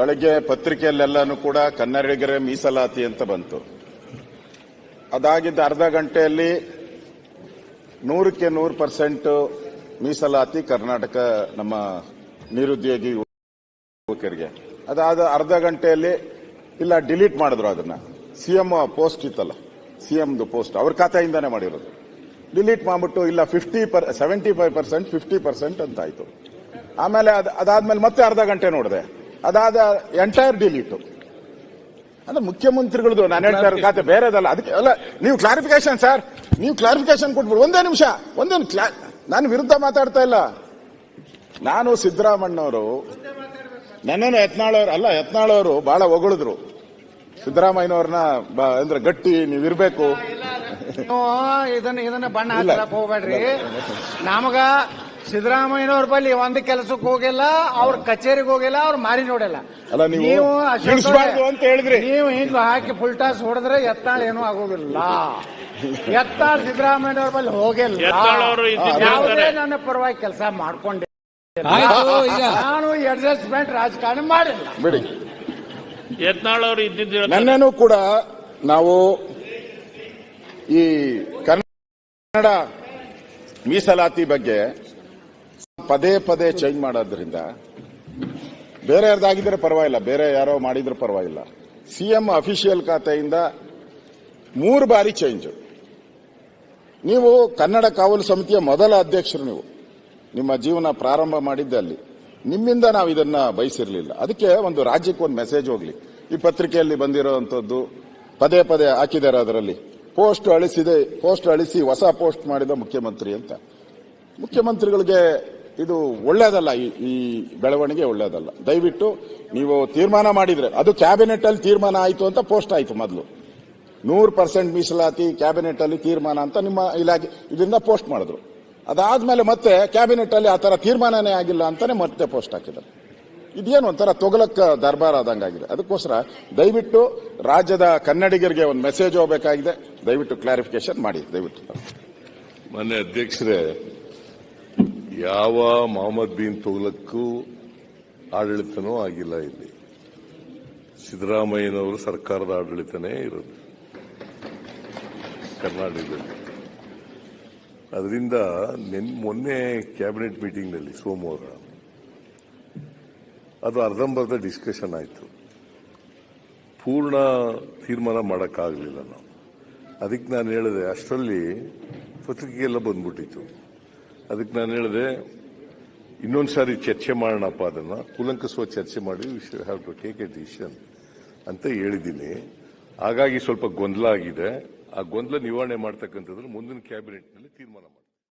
ಬೆಳಗ್ಗೆ ಪತ್ರಿಕೆಯಲ್ಲೆಲ್ಲಾನು ಕೂಡ ಕನ್ನಡಿಗರ ಮೀಸಲಾತಿ ಅಂತ ಬಂತು. ಅದಾಗಿದ್ದ ಅರ್ಧ ಗಂಟೆಯಲ್ಲಿ ನೂರಕ್ಕೆ ನೂರು ಪರ್ಸೆಂಟ್ ಮೀಸಲಾತಿ ಕರ್ನಾಟಕ ನಮ್ಮ ನಿರುದ್ಯೋಗಿ ಯುವಕರಿಗೆ. ಅದಾದ ಅರ್ಧ ಗಂಟೆಯಲ್ಲಿ ಇಲ್ಲ, ಡಿಲೀಟ್ ಮಾಡಿದ್ರು ಅದನ್ನ. ಸಿಎಂ ಪೋಸ್ಟ್ ಇತ್ತಲ್ಲ, ಸಿಎಂದು ಪೋಸ್ಟ್, ಅವ್ರ ಖಾತೆಯಿಂದಾನೆ ಮಾಡಿರೋದು. ಡಿಲೀಟ್ ಮಾಡ್ಬಿಟ್ಟು ಇಲ್ಲ, fifty per, seventy five percent, fifty percent ಅಂತ ಆಯ್ತು ಆಮೇಲೆ ಅದ್- ಅದಾದ್ಮೇಲೆ ಮತ್ತೆ ಅರ್ಧ ಗಂಟೆ ನೋಡಿದೆ. ಅದಾದ ಎಂಟೈರ್ ಡಿಲೀಟು ಅಂದ್ರೆ ಮುಖ್ಯಮಂತ್ರಿಗಳದು ನಾನು ಹೇಳ್ತಾ ಇರೋ ಖಾತೆ ಬೇರೆದಲ್ಲ ಅದಕ್ಕೆ ಅಲ್ಲ ನೀವು ಕ್ಲಾರಿಫಿಕೇಶನ್ ಸರ್ ನೀವು ಕ್ಲಾರಿಫಿಕೇಶನ್ ಕೊಟ್ಬಿಡು ಒಂದೇ ನಿಮಿಷ ಒಂದೇ ನಾನು ವಿರುದ್ಧ ಮಾತಾಡ್ತಾ ಇಲ್ಲ. ನಾನು ಸಿದ್ದರಾಮಣ್ಣವರು ನನ್ನೇನು ಯತ್ನಾಳವ್ರು ಅಲ್ಲ ಯತ್ನಾಳವರು ಬಹಳ ಹೊಗಳಿದ್ರು. ಸಿದ್ದರಾಮಯ್ಯನವ್ರನ್ನ ಅಂದ್ರೆ ಗಟ್ಟಿ ನೀವಿರ್ಬೇಕು ನೀವು ಇದನ್ನ ಇದನ್ನ ಬಣ್ಣ ಹೋಗ್ಬೇಡ್ರಿ. ನಮಗ ಸಿದ್ದರಾಮಯ್ಯನವ್ರ ಬಳಿ ಒಂದ್ ಕೆಲಸಕ್ಕೆ ಹೋಗಿಲ್ಲ ಅವ್ರ ಕಚೇರಿಗೆ ಹೋಗಿಲ್ಲ ಅವ್ರ ಮಾರಿ ನೋಡಿಲ್ಲ. ಅಲ್ಲ, ನೀವು ಅಶೋಕ್ ಇಳಿಸ್ಬಾರ್ದು ಅಂತ ಹೇಳಿದ್ರಿ. ನೀವು ಹಿಂಗ್ ಹಾಕಿ ಫುಲ್ ಟಾಸ್ ಹೊಡೆದ್ರೆ ಎತ್ತಾಳ ಏನೂ ಆಗೋದಿಲ್ಲ. ಎತ್ತಾಳ ಸಿದ್ದರಾಮಯ್ಯನವ್ರ ಬಳಿ ಹೋಗಿಲ್ಲ. ಯತ್ನಾಳ್ ಅವರು ಇದ್ದಿದ್ದು ಯಾವುದೇ ಹೇಳ್ತಾರೆ. ನನ್ನ ಪರವಾಗಿ ಕೆಲಸ ಮಾಡ್ಕೊಂಡೆ ಆಯ್ತು ಈಗ. ನಾನು ಅಡ್ಜಸ್ಟ್ಮೆಂಟ್ ರಾಜಕಾರಣ ಮಾಡಿಲ್ಲ. ಬಿಡಿ. ಯತ್ನಾಳ್ ಅವರು ಇದ್ದಿದ್ದು ಹೇಳ್ತಾರೆ. ನನ್ನೇನು ಕೂಡ ನಾವು ಈ ಕನ್ನಡ ಮೀಸಲಾತಿ ಬಗ್ಗೆ ಪದೇ ಪದೇ ಚೇಂಜ್ ಮಾಡೋದ್ರಿಂದ ಬೇರೆ ಯಾರ್ದಾಗಿದ್ರೆ ಪರವಾಗಿಲ್ಲ, ಬೇರೆ ಯಾರೋ ಮಾಡಿದ್ರೆ ಪರವಾಗಿಲ್ಲ. ಸಿಎಂ ಅಫಿಷಿಯಲ್ ಖಾತೆಯಿಂದ ಮೂರು ಬಾರಿ ಚೇಂಜ್ ನೀವು ಕನ್ನಡ ಕಾವಲು ಸಮಿತಿಯ ಮೊದಲ ಅಧ್ಯಕ್ಷರು ನೀವು. ನಿಮ್ಮ ಜೀವನ ಪ್ರಾರಂಭ ಮಾಡಿದ್ದಲ್ಲಿ ನಿಮ್ಮಿಂದ ನಾವು ಇದನ್ನ ಬಯಸಿರಲಿಲ್ಲ. ಅದಕ್ಕೆ ಒಂದು ರಾಜ್ಯಕ್ಕೆ ಒಂದು ಮೆಸೇಜ್ ಹೋಗ್ಲಿ. ಈ ಪತ್ರಿಕೆಯಲ್ಲಿ ಬಂದಿರೋವಂಥದ್ದು ಪದೇ ಪದೇ ಹಾಕಿದ್ದಾರೆ ಅದರಲ್ಲಿ. ಪೋಸ್ಟ್ ಅಳಿಸಿದೆ ಪೋಸ್ಟ್ ಅಳಿಸಿ ಹೊಸ ಪೋಸ್ಟ್ ಮಾಡಿದ ಮುಖ್ಯಮಂತ್ರಿ ಅಂತ. ಮುಖ್ಯಮಂತ್ರಿಗಳಿಗೆ ಇದು ಒಳ್ಳೇದಲ್ಲ, ಈ ಬೆಳವಣಿಗೆ ಒಳ್ಳೇದಲ್ಲ. ದಯವಿಟ್ಟು ನೀವು ತೀರ್ಮಾನ ಮಾಡಿದ್ರೆ, ಅದು ಕ್ಯಾಬಿನೆಟ್ ಅಲ್ಲಿ ತೀರ್ಮಾನ ಆಯಿತು ಅಂತ ಪೋಸ್ಟ್ ಆಯಿತು ಮೊದಲು. ನೂರು ಪರ್ಸೆಂಟ್ ಮೀಸಲಾತಿ ಕ್ಯಾಬಿನೆಟ್ ಅಲ್ಲಿ ತೀರ್ಮಾನ ಅಂತ ನಿಮ್ಮ ಇಲಾಖೆ ಇದರಿಂದ ಪೋಸ್ಟ್ ಮಾಡಿದ್ರು. ಅದಾದ್ಮೇಲೆ ಮತ್ತೆ ಕ್ಯಾಬಿನೆಟ್ ಅಲ್ಲಿ ಆ ತರ ತೀರ್ಮಾನನೇ ಆಗಿಲ್ಲ ಅಂತಾನೆ ಮತ್ತೆ ಪೋಸ್ಟ್ ಹಾಕಿದ್ರು ಇದೇನು ಒಂಥರ ತೊಗಲಕ್ಕ ದರ್ಬಾರ್ ಆದಂಗಾಗಿದೆ ಅದಕ್ಕೋಸ್ಕರ ದಯವಿಟ್ಟು ರಾಜ್ಯದ ಕನ್ನಡಿಗರಿಗೆ ಒಂದು ಮೆಸೇಜ್ ಹೋಗಬೇಕಾಗಿದೆ. ದಯವಿಟ್ಟು ಕ್ಲಾರಿಫಿಕೇಶನ್ ಮಾಡಿ, ದಯವಿಟ್ಟು. ಮೊನ್ನೆ ಅಧ್ಯಕ್ಷರೇ ಯಾವ ಮೊಹಮ್ಮದ್ ಬಿನ್ ತುಗ್ಲಕ್ಕೂ ಆಡಳಿತನೂ ಆಗಿಲ್ಲ ಇಲ್ಲಿ. ಸಿದ್ದರಾಮಯ್ಯನವರು ಸರ್ಕಾರದ ಆಡಳಿತನೇ ಇರೋದು. ಕರ್ನಾಟಕದಲ್ಲಿ. ಅದರಿಂದ ನಿನ್ ಮೊನ್ನೆ ಕ್ಯಾಬಿನೆಟ್ ಮೀಟಿಂಗ್ನಲ್ಲಿ ಸೋಮವಾರ ಅದು ಅರ್ಧಂಬರ್ಧ ಡಿಸ್ಕಷನ್ ಆಯಿತು. ಪೂರ್ಣ ತೀರ್ಮಾನ ಮಾಡೋಕ್ಕಾಗಲಿಲ್ಲ ನಾವು. ಅದಕ್ಕೆ ನಾನು ಹೇಳಿದೆ, ಅಷ್ಟರಲ್ಲಿ ಪತ್ರಿಕೆಗೆಲ್ಲ ಬಂದ್ಬಿಟ್ಟಿತ್ತು. ಅದಕ್ಕೆ ನಾನು ಹೇಳಿದೆ, ಇನ್ನೊಂದು ಸಾರಿ ಚರ್ಚೆ ಮಾಡೋಣಪ್ಪ ಅದನ್ನು. ಕೂಲಂಕಸುವ ಚರ್ಚೆ ಮಾಡಿ we should have to take a decision ಅಂತ ಹೇಳಿದ್ದೀನಿ. ಹಾಗಾಗಿ ಸ್ವಲ್ಪ ಗೊಂದಲ ಆಗಿದೆ. ಆ ಗೊಂದಲ ನಿವಾರಣೆ ಮಾಡ್ತಕ್ಕಂಥದ್ದು ಮುಂದಿನ ಕ್ಯಾಬಿನೆಟ್ನಲ್ಲಿ ತೀರ್ಮಾನ ಮಾಡ್ತಾರೆ